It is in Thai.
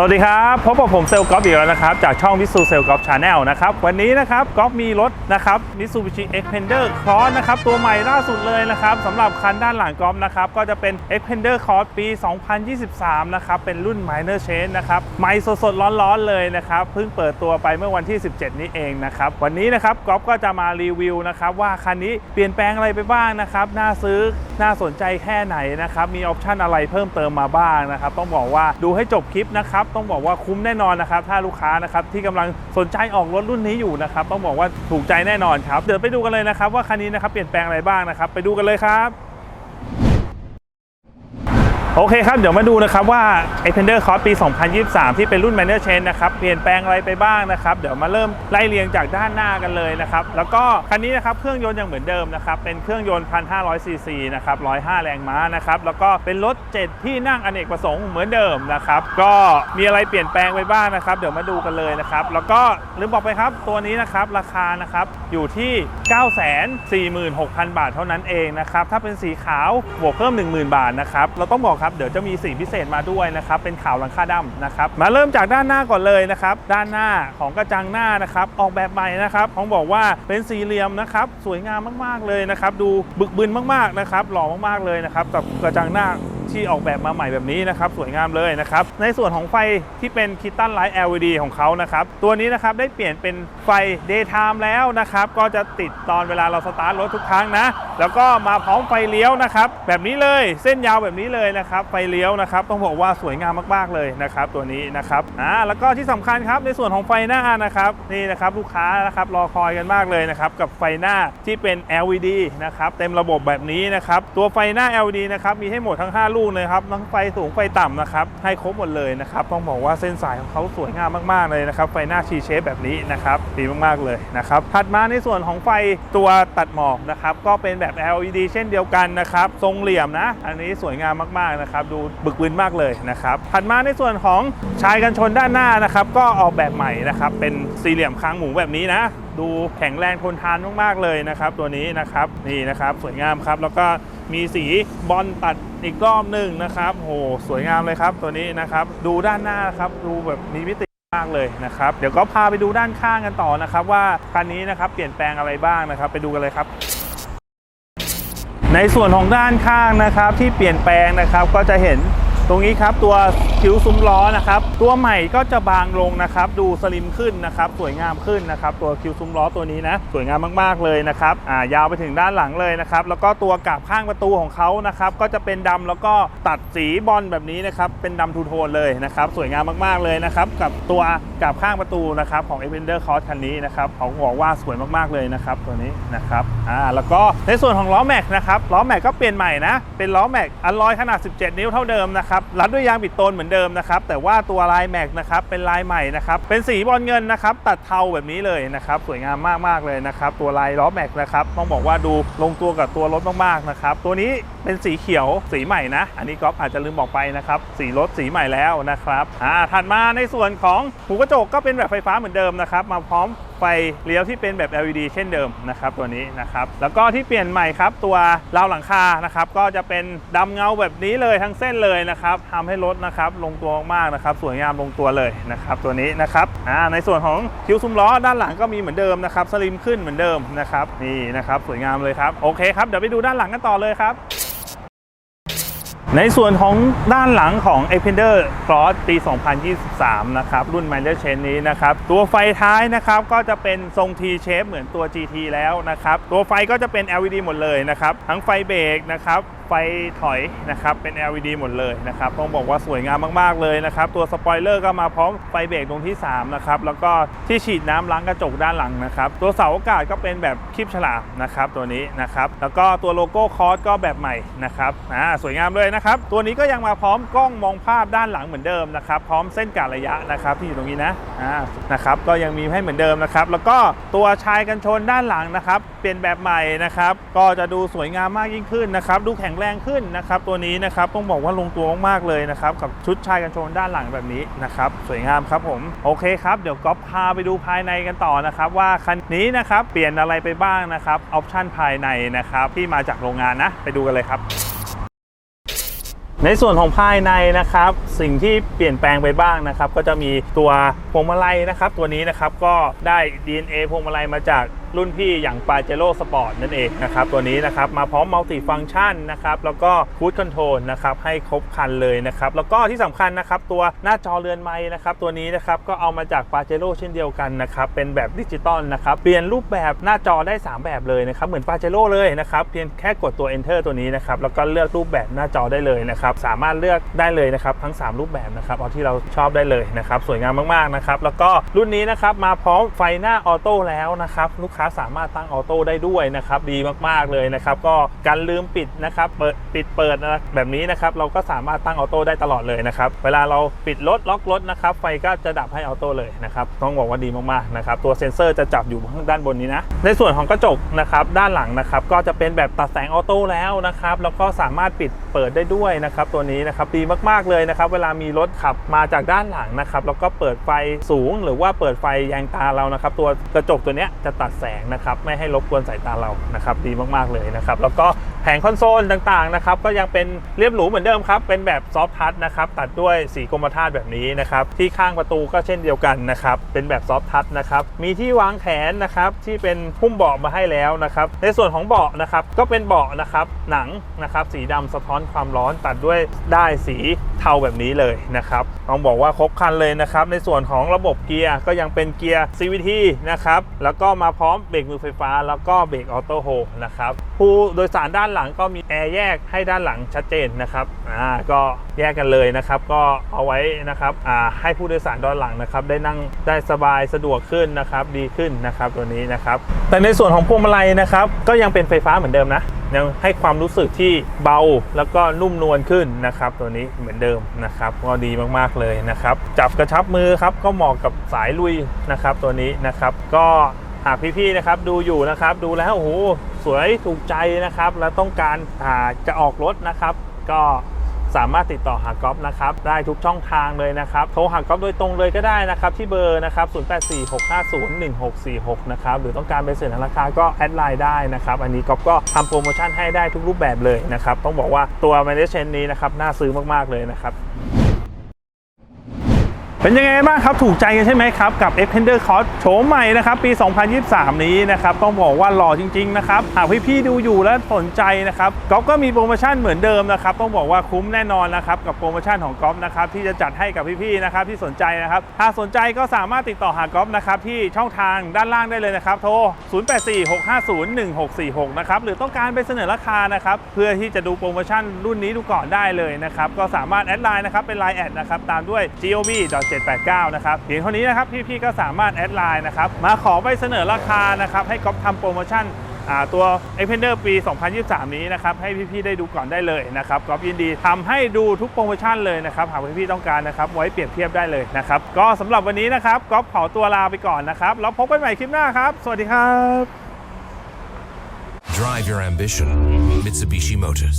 สวัสดีครับพบกับผมเซลล์กอล์ฟอีกแล้วนะครับ จากช่องวิสูเซลล์กอล์ฟชาแนลนะครับ วันนี้นะครับกอล์ฟมีรถนะครับมิสูบิชิเอ็กเพนเดอร์ครอสนะครับ ตัวใหม่ล่าสุดเลยนะครับสำหรับคันด้านหลังกอล์ฟนะครับ ก็จะเป็น e x p e n d e r Cross ปี 2023 นะครับ เป็นรุ่น Minor Change นะครับใหม่สดๆ ร้อนๆ เลยนะครับ เพิ่งเปิดตัวไปเมื่อวันที่ 17 นี้เองนะครับ วันนี้นะครับกอล์ฟก็จะมารีวิวนะครับว่าคันนี้เปลี่ยนแปลงอะไรไปบ้างนะครับน่าซื้อน่าสนใจแค่ไหนนะครับมีออปชันอะไรเพิ่มเติมมาบ้างนะครับต้องบอกว่าดูให้จบคลิปนะครับต้องบอกว่าคุ้มแน่นอนนะครับ ถ้าลูกค้านะครับที่กำลังสนใจออกรถรุ่นนี้อยู่นะครับ ต้องบอกว่าถูกใจแน่นอนครับ เดี๋ยวไปดูกันเลยนะครับว่าคันนี้นะครับเปลี่ยนแปลงอะไรบ้างนะครับ ไปดูกันเลยครับ โอเคครับ เดี๋ยวมาดูนะครับว่า e p e n d e r Cross ปี 2023 ที่เป็นรุ่น Minor Change นะครับ เปลี่ยนแปลงอะไรไปบ้างนะครับ เดี๋ยวมาเริ่มไล่เรียงจากด้านหน้ากันเลยนะครับ แล้วก็คันนี้นะครับเครื่องยนต์ยังเหมือนเดิมนะครับ เป็นเครื่องยนต์ 1,500 ซีซีนะครับ 105 แรงม้านะครับ แล้วก็เป็นรถ 7 ที่นั่งอเนกประสงค์เหมือนเดิมนะครับ ก็มีอะไรเปลี่ยนแปลงไปบ้างนะครับ เดี๋ยวมาดูกันเลยนะครับ แล้วก็ลืมบอกไปครับ ตัวนี้นะครับราคานะครับอยู่ที่ 946,000 บาทเท่านั้นเองนะครับ ถ้าเป็นสีขาวบวกเพิ่ม 10,000 บาทนะครับ เราต้องบอกครับเดี๋ยวจะมีสีพิเศษมาด้วยนะครับเป็นขาวหลังคาดำนะครับมาเริ่มจากด้านหน้าก่อนเลยนะครับด้านหน้าของกระจังหน้านะครับออกแบบใหม่นะครับต้องบอกว่าเป็นสี่เหลี่ยมนะครับสวยงามมากๆเลยนะครับดูบึกบึนมากๆนะครับหล่อมากๆเลยนะครับกับกระจังหน้า ที่ออกแบบมาใหม่แบบนี้นะครับสวยงามเลยนะครับในส่วนของไฟที่เป็นคิตตันไลท์ LED ของเขานะครับตัวนี้นะครับได้เปลี่ยนเป็นไฟ daytime แล้วนะครับก็จะติดตอนเวลาเราสตาร์ทรถทุกครั้งนะ แล้วก็มาพร้อมไฟเลี้ยวนะครับแบบนี้เลยเส้นยาวแบบนี้เลยนะครับไฟเลี้ยวนะครับต้องบอกว่าสวยงามมาก ๆ เลยนะครับตัวนี้นะครับอ่าแล้วก็ที่สำคัญครับในส่วนของไฟหน้านะครับนี่นะครับลูกค้านะครับรอคอยกันมากเลยนะครับกับไฟหน้าที่เป็น LED นะครับเต็มระบบแบบนี้นะครับตัวไฟหน้า LED นะครับมีให้หมดทั้ง 5 ลูกเลยครับทั้งไฟสูงไฟต่ำนะครับให้ครบหมดเลยนะครับต้องบอกว่าเส้นสายของเขาสวยงามมากๆเลยนะครับไฟหน้าชีเชฟแบบนี้นะครับดีมากๆเลยนะครับถัดมาในส่วนของไฟตัวตัดหมอกนะครับก็เป็นแบบ LED เช่นเดียวกันนะครับทรงเหลี่ยมนะ อันนี้สวยงามมากๆนะครับดูบึกบึนมากเลยนะครับถัดมาในส่วนของชายกันชนด้านหน้านะครับก็ออกแบบใหม่นะครับเป็นสี่เหลี่ยมค้างหมูแบบนี้นะ ดูแข็งแรงทนทานมากๆเลยนะครับ ตัวนี้นะครับนี่นะครับสวยงามครับ แล้วก็มีสีบอลตัดอีกรอบหนึ่งนะครับโหสวยงามเลยครับตัวนี้นะครับ ดูด้านหน้าครับดูแบบมีมิติมากเลยนะครับ เดี๋ยวก็พาไปดูด้านข้างกันต่อนะครับ ว่าคันนี้นะครับเปลี่ยนแปลงอะไรบ้างนะครับ ไปดูกันเลยครับ ในส่วนของด้านข้างนะครับที่เปลี่ยนแปลงนะครับก็จะเห็น ตรงนี้ครับตัวคิ้วซุ้มล้อนะครับตัวใหม่ก็จะบางลงนะครับดูสลิมขึ้นนะครับสวยงามขึ้นนะครับตัวคิ้วซุ้มล้อตัวนี้นะสวยงามมากๆเลยนะครับอ่ายาวไปถึงด้านหลังเลยนะครับแล้วก็ตัวกาบข้างประตูของเขานะครับก็จะเป็นดำแล้วก็ตัดสีบอลแบบนี้นะครับเป็นดำทูโทนเลยนะครับสวยงามมากๆเลยนะครับกับตัวกาบข้างประตูนะครับของ e v e n d e r Cross คันนี้นะครับเขาบอกว่าสวยมากๆเลยนะครับตัวนี้นะครับอ่าแล้วก็ในส่วนของล้อแม็กนะครับล้อแม็กก็เปลี่ยนใหม่นะเป็นล้อแม็กอัลลอยขนาด 17 นิ้วเท่าเดิมนะครับรัดด้วยยางบิดโตนเหมือนเดิมนะครับแต่ว่าตัวลายแม็กนะครับเป็นลายใหม่นะครับเป็นสีบอลเงินนะครับตัดเทาแบบนี้เลยนะครับสวยงามมากๆเลยนะครับตัวลายล้อแม็กนะครับต้องบอกว่าดูลงตัวกับตัวรถมากๆนะครับตัวนี้เป็นสีเขียวสีใหม่นะ อันนี้ก๊อฟอาจจะลืมบอกไปนะครับสีรถสีใหม่แล้วนะครับอ่าถัดมาในส่วนของหูกระจกก็เป็นแบบไฟฟ้าเหมือนเดิมนะครับมาพร้อม ไฟเลี้ยวที่เป็นแบบ LED เช่นเดิมนะครับตัวนี้นะครับแล้วก็ที่เปลี่ยนใหม่ครับตัวราวหลังคานะครับก็จะเป็นดำเงาแบบนี้เลยทั้งเส้นเลยนะครับทำให้รถนะครับลงตัวมากนะครับสวยงามลงตัวเลยนะครับตัวนี้นะครับอ่าในส่วนของคิ้วซุ้มล้อด้านหลังก็มีเหมือนเดิมนะครับสลิมขึ้นเหมือนเดิมนะครับนี่นะครับสวยงามเลยครับโอเคครับเดี๋ยวไปดูด้านหลังกันต่อเลยครับ ในส่วนของด้านหลังของ e x p e n d e r Cross ปี 2023 นะครับ รุ่น m i l e r Chain นี้นะครับ ตัวไฟท้ายนะครับ ก็จะเป็นทรง T shape เหมือนตัว GT แล้วนะครับ ตัวไฟก็จะเป็น LED หมดเลยนะครับ ทั้งไฟเบรกนะครับ ไฟถอยนะครับเป็น LED หมดเลยนะครับต้องบอกว่าสวยงามมากๆเลยนะครับตัวสปอยเลอร์ก็มาพร้อมไฟเบรกตรงที่3นะครับแล้วก็ที่ฉีดน้ำล้างกระจกด้านหลังนะครับตัวเสาอากาศก็เป็นแบบคลิปฉลามนะครับตัวนี้นะครับแล้วก็ตัวโลโก้คอร์สก็แบบใหม่นะครับอ่าสวยงามเลยนะครับตัวนี้ก็ยังมาพร้อมกล้องมองภาพด้านหลังเหมือนเดิมนะครับพร้อมเส้นกะระยะนะครับที่อยู่ตรงนี้นะอ่านะครับก็ยังมีให้เหมือนเดิมนะครับแล้วก็ตัวชายกันชนด้านหลังนะครับเปลี่ยนแบบใหม่นะครับก็จะดูสวยงามมากยิ่งขึ้นนะครับดูแข็งแรงขึ้นนะครับตัวนี้นะครับต้องบอกว่าลงตัวมากๆเลยนะครับกับชุดชายกันชนด้านหลังแบบนี้นะครับสวยงามครับผมโอเคครับเดี๋ยวก๊อฟพาไปดูภายในกันต่อนะครับว่าคันนี้นะครับเปลี่ยนอะไรไปบ้างนะครับออปชั่นภายในนะครับที่มาจากโรงงานนะไปดูกันเลยครับในส่วนของภายในนะครับสิ่งที่เปลี่ยนแปลงไปบ้างนะครับ ก็จะมีตัวพวงมาลัยนะครับ ตัวนี้นะครับก็ได้ DNA พวงมาลัยมาจากรุ่นพี่อย่าง p a j e r o Sport นั่นเองนะครับตัวนี้นะครับมาพร้อมมัลติฟัง c t ชันนะครับแล้วก็คูดคอนโทรลนะครับให้ครบครันเลยนะครับแล้วก็ที่สำคัญนะครับตัวหน้าจอเรือนไม้นะครับตัวนี้นะครับก็เอามาจาก p a j e r o เช่นเดียวกันนะครับเป็นแบบดิจิตอลนะครับเปลี่ยนรูปแบบหน้าจอได้ 3 แบบเลยนะครับเหมือน p a j e r o เลยนะครับเพียงแค่กดตัว enter ตัวนี้นะครับแล้วก็เลือกรูปแบบหน้าจอได้เลยนะครับสามารถเลือกได้เลยนะครับทั้ง 3 รูปแบบนะครับเอาที่เราชอบได้เลยนะครับสวยงามมากๆนะครับแล้วก็รุ่นนี้นะครับมาพร้อมไฟหน้าออโต้แล้วนะครับลูกค้าสามารถตั้งออโต้ได้ด้วยนะครับดีมากๆเลยนะครับก็การลืมปิดนะครับเปิดปิดเปิดแบบนี้นะครับเราก็สามารถตั้งออโต้ได้ตลอดเลยนะครับเวลาเราปิดรถล็อกรถนะครับไฟก็จะดับให้ออโต้เลยนะครับต้องบอกว่าดีมากๆนะครับตัวเซ็นเซอร์จะจับอยู่ข้างด้านบนนี้นะในส่วนของกระจกนะครับด้านหลังนะครับก็จะเป็นแบบตัดแสงออโต้แล้วนะครับแล้วก็สามารถปิดเปิดได้ด้วยนะครับตัวนี้นะครับดีมากๆเลยนะครับเวลามีรถขับมาจากด้านหลังนะครับแล้วก็เปิดไฟสูง หรือว่าเปิดไฟแยงตาเรานะครับตัวกระจกตัวนี้จะตัดแสงนะครับ ไม่ให้รบกวนสายตาเรานะครับ ดีมากๆเลยนะครับ แล้วก็แผงคอนโซลต่างๆนะครับก็ยังเป็นเรียบหรูเหมือนเดิมครับ เป็นแบบซอฟทัชนะครับตัดด้วยสีกรมท่าตุแบบนี้นะครับที่ข้างประตูก็เช่นเดียวกันนะครับเป็นแบบซอฟทัชนะครับมีที่วางแขนนะครับที่เป็นหุ้มเบาะมาให้แล้วนะครับในส่วนของเบาะนะครับก็เป็นเบาะนะครับหนังนะครับสีดำสะท้อนความร้อนตัดด้วยได้สีเทาแบบนี้เลยนะครับต้องบอกว่าครบครันเลยนะครับในส่วนของระบบเกียร์ก็ยังเป็นเกียร์ CVT นะครับแล้วก็มาพร้อมเบรกมือไฟฟ้า แล้วก็เบรกออโต้โฮนะครับผู้โดยสารด้านานหลังก็มีแอร์แยกให้ด้านหลังชัดเจนนะครับอ่าก็แยกกันเลยนะครับ ก็เอาไว้นะครับอ่าให้ผู้โดยสารด้านหลังนะครับ ได้นั่งได้สบายสะดวกขึ้นนะครับ ดีขึ้นนะครับตัวนี้นะครับ แต่ในส่วนของพวงมาลัยนะครับ ก็ยังเป็นไฟฟ้าเหมือนเดิมนะยังให้ความรู้สึกที่เบาแล้วก็นุ่มนวลขึ้นนะครับ ตัวนี้เหมือนเดิมนะครับก็ดีมากๆเลยนะครับ จับกระชับมือครับก็เหมาะกับสายลุยนะครับ ตัวนี้นะครับ ก็ากพี่ๆนะครับดูอยู่นะครับ ดูแล้วโอ้โหสวยถูกใจนะครับ แล้วต้องการาจะออกรถนะครับ ก็สามารถติดต่อหาก๊อฟนะครับ ได้ทุกช่องทางเลยนะครับ โทรหาก๊อฟโดยตรงเลยก็ได้นะครับ ที่เบอร์นะครับ 0846501646 นะครับ หรือต้องการไปเสนอราคาก็แอดไลน์ได้นะครับ อันนี้ก๊อฟก็ทำโปรโมชั่นให้ได้ทุกรูปแบบเลยนะครับ ต้องบอกว่าตัว m a n a g e นี้นะครับ น่าซื้อมากๆเลยนะครับ เป็นยังไงบ้างครับ ถูกใจกันใช่ไหมครับ กับ e x p e n d e r Cross โฉมใหม่นะครับ ปี 2023 นี้นะครับ ต้องบอกว่าหล่อจริง ๆ นะครับ หากพี่ๆดูอยู่และสนใจนะครับก๊อฟก็มีโปรโมชั่นเหมือนเดิมนะครับ ต้องบอกว่าคุ้มแน่นอนนะครับ กับโปรโมชั่นของก๊อฟนะครับ ที่จะจัดให้กับพี่ๆนะครับที่สนใจนะครับ หากสนใจก็สามารถติดต่อหาก๊อฟนะครับที่ช่องทางด้านล่างได้เลยนะครับ โทร 0846501646 นะครับ หรือต้องการไปเสนอราคานะครับ เพื่อที่จะดูโปรโมชั่นรุ่นนี้ดูก่อนได้เลยนะครับ ก็สามารถแอดไลน์นะครับ เป็นไลน์แอดนะครับ ตามด้วย gob 789 นะครับเพียงเท่านี้นะครับพี่ๆก็สามารถแอดไลน์นะครับมาขอไปเสนอราคานะครับให้ก๊อฟทำโปรโมชั่นตัว e x p e n d e r ปี 2023 นี้นะครับให้พี่ๆได้ดูก่อนได้เลยนะครับก๊อฟยินดีทำให้ดูทุกโปรโมชั่นเลยนะครับหากพี่ๆต้องการนะครับไว้เปรียบเทียบได้เลยนะครับก็สำหรับวันนี้นะครับก๊อฟขอตัวลาไปก่อนนะครับแล้วพบกันใหม่คลิปหน้าครับ สวัสดีครับ Drive your ambition. Mitsubishi Motors.